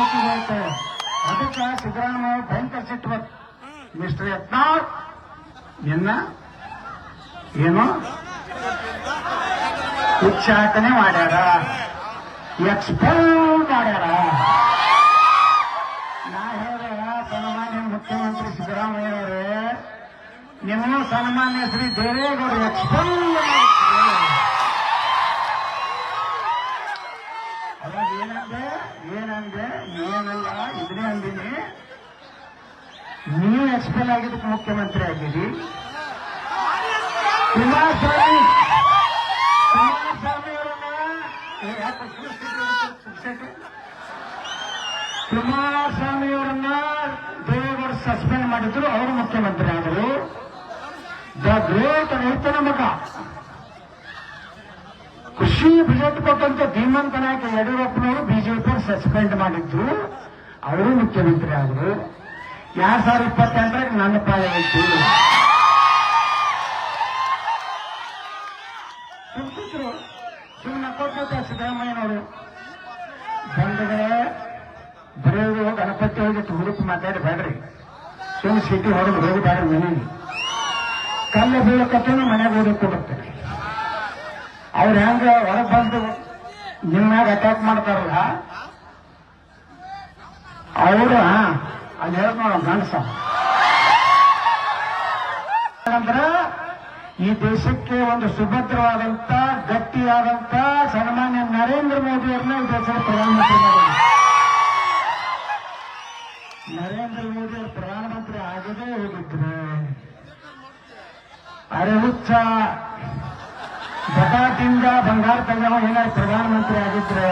ಐತೆ ಅದಕ್ಕೆ ಸಿದ್ದರಾಮಯ್ಯ ಭಯಂಕರ ಸಿಟ್ಟು ಬಂತು ಮಿಸ್ಟರ್ ಯತ್ನಾಳ್, ನಿನ್ನ ಏನು ಉಚ್ಚಾಟನೆ ಮಾಡ್ಯಾರ? ಎಕ್ಸ್ಪೋಲ್ ಮಾಡ್ಯಾರ? ನಾ ಹೇಳಿದೆ, ಸನ್ಮಾನ್ಯ ಮುಖ್ಯಮಂತ್ರಿ ಸಿದ್ದರಾಮಯ್ಯನವರೇ ನಿಮ್ಮ ಸನ್ಮಾನ್ಯ ಶ್ರೀ ದೇವೇಗೌಡರು ಎಕ್ಸ್ಪೋಲ್ ಏನಂದೆ ಏನಲ್ಲ ಇದನ್ನೇ ಅಂದಿನಿ. ನೀವು ಎಕ್ಸ್ಪೆಲ್ ಆಗಿದ್ದಕ್ಕೆ ಮುಖ್ಯಮಂತ್ರಿ ಆಗಿರಿ. ಕುಮಾರಸ್ವಾಮಿ ಕುಮಾರಸ್ವಾಮಿ ಅವರನ್ನ ಕುಮಾರಸ್ವಾಮಿ ಅವರನ್ನ ದೇವೇಗೌಡ ಸಸ್ಪೆಂಡ್ ಮಾಡಿದ್ರು, ಅವರು ಮುಖ್ಯಮಂತ್ರಿ ಆದರು. ದ ಗ್ರೇಟ್ ರೈತನ ಮಗ. ಕೃಷಿ ಬಜೆಟ್ ಕೊಟ್ಟಂತ ಧೀಮಂತ ನಾಯಕ ಯಡಿಯೂರಪ್ಪನವರು ಬಿಜೆಪಿ ಸಸ್ಪೆಂಡ್ ಮಾಡಿದ್ರು. ಅವರು ಮುಖ್ಯಮಂತ್ರಿ ಆದರು. ಎರಡ್ ಸಾವಿರದ ಇಪ್ಪತ್ತೆಂಟರಾಗ ನನ್ನ ಪಾಲಾಯಿತು ಸುಮ್ಮನೆ ಕೊಟ್ಟಿದ್ದ ಸಿದ್ದರಾಮಯ್ಯನವರು. ಬರೆಯೋದು ಗಣಪತಿ ಹೋಗಿತ್ತು ಹುಡುಕಿ ಮಾತಾಡಿ ಬೇಡ್ರಿ. ಸುಮ್ಮನೆ ಸಿಟಿ ಹೊರಗೆ ಹೋಗಿ ಬೇಡ್ರಿ ಮನೆಗೆ ಕಲ್ಲ ಬೀಳಕತ್ತೇನು ಮನೆಗೆ ಓದಕ್ಕೆ ಕೊಡುತ್ತೆ. ಅವ್ರು ಹೆಂಗ ಹೊರಗೆ ಬಂದು ನಿಮ್ಮ ಮ್ಯಾಗ ಅಟ್ಯಾಕ್ ಮಾಡ್ತಾರಲ್ಲ, ಅವರು ಅಲ್ಲಿ ಹೇಳ್ ನೋಡ ಗಂಡಸ. ಅಂದ್ರೆ ಈ ದೇಶಕ್ಕೆ ಒಂದು ಸುಭದ್ರವಾದಂತ, ಗಟ್ಟಿಯಾದಂತ ಸನ್ಮಾನ್ಯ ನರೇಂದ್ರ ಮೋದಿ ಅವ್ರನ್ನ ಈ ದೇಶದ ಪ್ರಧಾನಮಂತ್ರಿ ನರೇಂದ್ರ ಮೋದಿ ಅವರು ಪ್ರಧಾನಮಂತ್ರಿ ಆಗದೇ ಹೋಗಿದ್ರೆ, ಅರೆ ಹುಚ್ಚ ಬಟಾಟಿಂದ ಬಂಗಾರ ತಂದವ ಏನಾದ್ರು ಪ್ರಧಾನಮಂತ್ರಿ ಆಗಿದ್ರೆ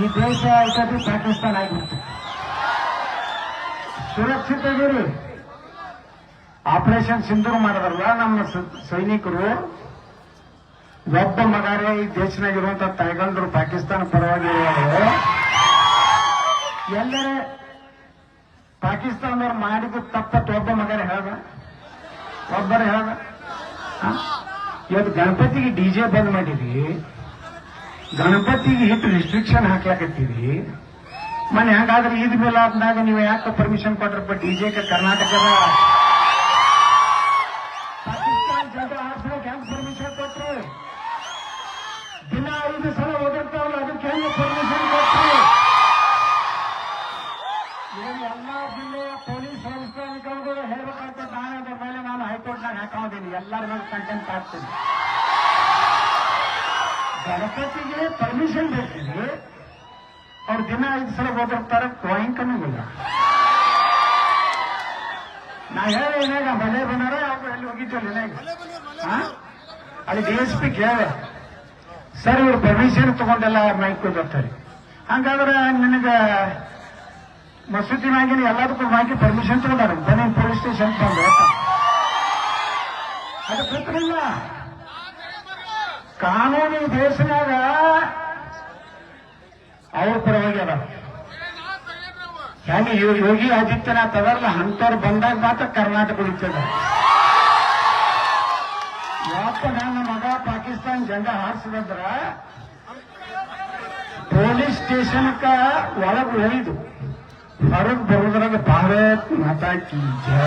ಈ ದೇಶ ಇರ್ತದೆ ಪಾಕಿಸ್ತಾನ ಆಗಿರುತ್ತೆ. ಸುರಕ್ಷಿತಗಿರಿ ಆಪರೇಷನ್ ಸಿಂಧೂರ್ ಮಾಡಿದ್ರಲ್ಲ ನಮ್ಮ ಸೈನಿಕರು. ಒಬ್ಬ ಮಗಾರೇ ಈ ದೇಶನಾಗಿರುವಂತ ತಾಯ್ಗಂಡ್ರು ಪಾಕಿಸ್ತಾನ ಪರವಾಗಿ ಎಲ್ಲರೇ, ಪಾಕಿಸ್ತಾನದವ್ರು ಮಾಡಿದ ತಪ್ಪತ್ತು ಒಬ್ಬ ಮಗರೇ ಹೇಳ್ದ? ಒಬ್ಬರೇ ಹೇಳ್ದ? ಇವತ್ತು ಗಣಪತಿಗೆ ಡಿ ಜೆ ಬಂದ್ ಮಾಡಿರಿ, ಗಣಪತಿಗೆ ಹಿಟ್ಟು ರಿಸ್ಟ್ರಿಕ್ಷನ್ ಹಾಕ್ಲಾಕತ್ತೀರಿ. ಮನೆ ಹಂಗಾದ್ರೆ ಈದ್ ಮೇಲೆ ಆದ್ನಾಗ ನೀವು ಯಾಕೆ ಪರ್ಮಿಷನ್ ಕೊಟ್ರಪ್ಪ ಡಿಜೆ ಕರ್ನಾಟಕದ ನಾನು ಎಲ್ಲರ ಮೇಲೆ ಕಂಟೆಂಟ್ ಹಾಕ್ತೀನಿ. ಗಣಪತಿಗೆ ಪರ್ಮಿಷನ್ ಬೇಕಿದೆ ಅವ್ರು ದಿನ ಐದು ಸಲ ಓದಿರ್ತಾರೆ ಡ್ರಾಯಿಂಗ್ ಇಲ್ಲ ನಾ ಹೇಳಿ ಏನಾಗ ಮನೆ ಬಂದಾರ ಅವ್ರು ಎಲ್ಲಿ ಹೋಗಿದ್ದಲ್ಲಿ? ಅಲ್ಲಿ ಡಿ ಎಸ್ ಪಿ ಕೇಳ ಸರ್, ಇವ್ರು ಪರ್ಮಿಷನ್ ತಗೊಂಡೆಲ್ಲ ಮೈಕ್ ಬರ್ತಾರೆ ಹಂಗಾದ್ರೆ ನಿನಗ ಮ್ಯಾಗಿನ ಎಲ್ಲದಕ್ಕೂ ಮಾಹಿತಿ ಪರ್ಮಿಷನ್ ತಗೊಂಡಾರ. ಬನ್ನಿ ಪೊಲೀಸ್ ಸ್ಟೇಷನ್ ಬಂದು ಅದು ಬಿಟ್ಟಿಲ್ಲ ಕಾನೂನು ದೇಶನಾಗ ಅವ್ರ ಪರವಾಗಿ ಅದ. ಹೆಂಗೆ ಯೋಗಿ ಆದಿತ್ಯನಾಥ್ ಅದರಲ್ಲ ಅಂತವ್ರು ಬಂದಾಗ ಮಾತ್ರ ಕರ್ನಾಟಕ ಉಳಿತದ ಯಾಕ ನನ್ನ ಮಗ ಪಾಕಿಸ್ತಾನ ಜಂಡ ಹಾರಿಸಿದ್ರ ಪೊಲೀಸ್ ಸ್ಟೇಷನ್ಕ ಒಳಗೆ ಒಯ್ದು ಹೊರಗೆ ಬರೋದ್ರಾಗ ಭಾರತ್ ಮಾತಾ ಜಯ